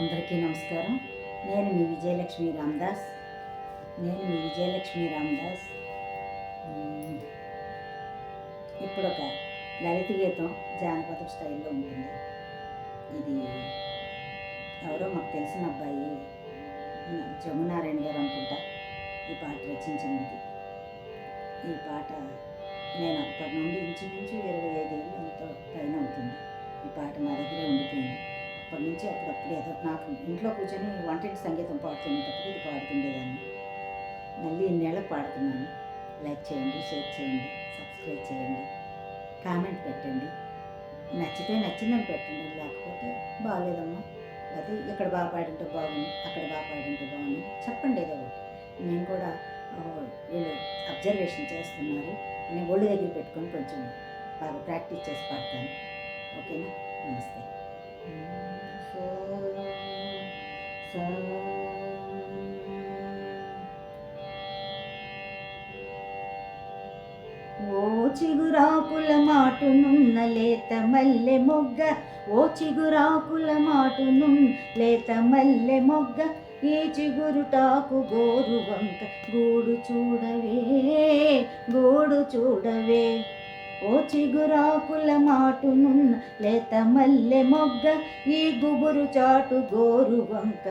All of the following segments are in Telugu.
అందరికీ నమస్కారం. నేను మీ విజయలక్ష్మి రామదాస్. నేను మీ విజయలక్ష్మి రామదాస్. ఇప్పుడు ఒక లలిత గీతం జానపద స్టైల్లో ఉంటుంది. ఇది ఎవరో మాకు తెలిసిన అబ్బాయి జమునారాయణ గారు అనుకుంటా ఈ పాట రచించినది ఈ పాట నేను అప్పటి నుండి ఇంచుమించు ఇరవై ఐదేళ్ళు ఎంతో పైన అవుతుంది. ఈ పాట నా దగ్గరే ఉండిపోయింది. అప్పటి నుంచి అప్పుడప్పుడు ఏదో నాకు ఇంట్లో కూర్చొని వంటింటి సంగీతం పాడుతున్నప్పుడు ఇది పాడుతుండేదాన్ని. మళ్ళీ ఇన్నేళ్ళకి పాడుతున్నాను. లైక్ చేయండి షేర్ చేయండి సబ్స్క్రైబ్ చేయండి కామెంట్ పెట్టండి. నచ్చితే నచ్చిందని పెట్టండి లేకపోతే బాగాలేదమ్మా. లేకపోతే ఇక్కడ బాగా పాడింటే బాగుంది అక్కడ బాగా పాడింటే బాగుంది చెప్పండి ఏదో ఒకటి. నేను కూడా వీళ్ళు అబ్జర్వేషన్ చేస్తున్నారు. నేను ఒళ్ళు దగ్గర పెట్టుకొని కొంచెం బాగా ప్రాక్టీస్ చేసి పాడతాను. ఓకేనా? నమస్తే. ఓ చిగురాకుల మాటునున్న లేత మల్లె మొగ్గ ఓ చిగురాకుల మాటును లేత మల్లె మొగ్గ ఈ చిగురుటాకు గోరు వంక గూడు చూడవే గూడు చూడవే. ఓ చిగురాకుల మాటునున్న లేత మల్లె మొగ్గ ఈ గుబురు చాటు గోరు వంక.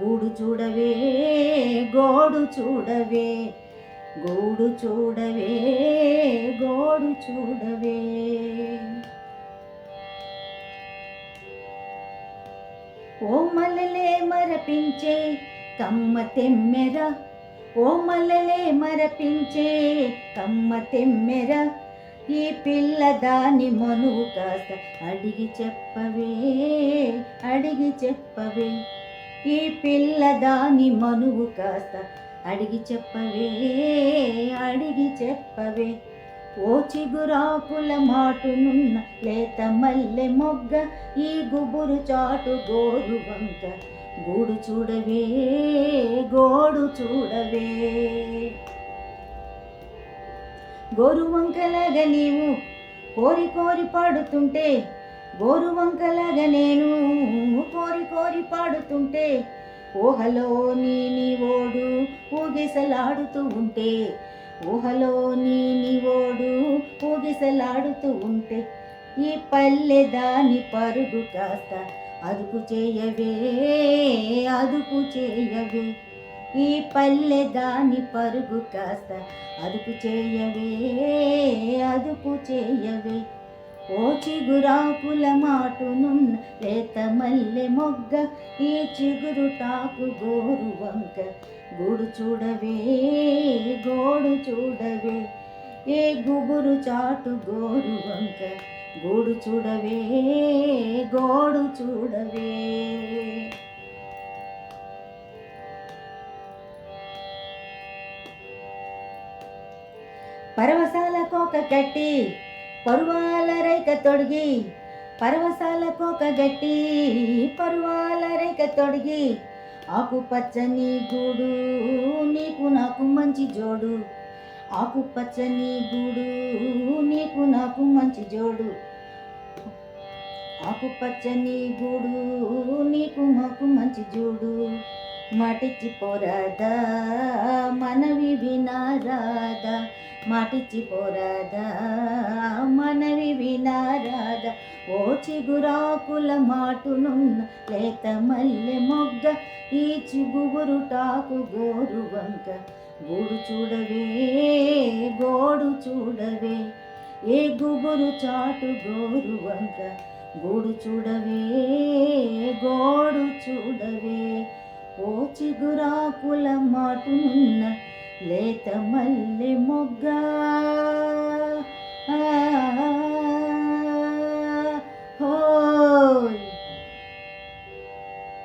గూడు చూడవే గోడు చూడవే గోడు చూడవే గోడు చూడవే. ఓ మరపించే కమ్మ తెమ్మెర ఓ మరపించే కమ్మ తెమ్మెర ఈ పిల్ల దాని మనువు కాస్త అడిగి చెప్పవే అడిగి చెప్పవే. ఈ పిల్ల దాని మనువు కాస్త అడిగి చెప్పవే అడిగి చెప్పవే. ఓ చిగురాకుల మాటునున్న లేత మల్లె మొగ్గ ఈ గుబురు చాటు గోరు వంక. గూడు చూడవే గోడు చూడవే. గోరు వంకలాగా నీవు కోరి కోరి పాడుతుంటే గోరు వంకలాగా నేను కోరి కోరి పాడుతుంటే ఊహలో నీ నీవోడు ఊగిసలాడుతూ ఉంటే ఊహలో నీ నీవోడు ఊగిసలాడుతూ ఉంటే ఈ పల్లె దాని పరుగు కాస్త అదుపు చేయవే అదుపు చేయవే. ఈ పల్లె దాని పరుగు కాస్త అదుపు చేయవే అదుపు చేయవే. ఓ చిగురాకుల మాటునున్న లేత మల్లె మొగ్గ ఈ చిగురు టాకు గోరు వంక. గూడు చూడవే గోడు చూడవే. ఏ గుబురు చాటు గోరు వంక. గూడు చూడవే గోడు చూడవే. పరవశాల కోక గట్టి పరువాల రైక తొడిగి పరవశాల కోక గట్టి పరువాల రైక తొడిగి ఆకుపచ్చని గూడు నీకు నాకు మంచి జోడు. ఆకుపచ్చని గూడు నీకు నాకు మంచి జోడు. ఆకుపచ్చని గూడు నీకు మాకు మంచి జోడు. మాటిచ్చి పోరాదా మనవి వినారాదా మాటిచ్చి పోరాదా మనవి వినారాదా. ఓ చిగురాకుల మాటునున్న లేత మల్లె మొగ్గ ఈ చిగురు టాకు గోరు వంక. గూడు చూడవే గోడు చూడవే ఏ గుబురు చాటు గోరు వంక. గూడు చూడవే గోడు చూడవే ఓ చిగురాకుల మాటునున్న లేత మల్లె మొగ్గ.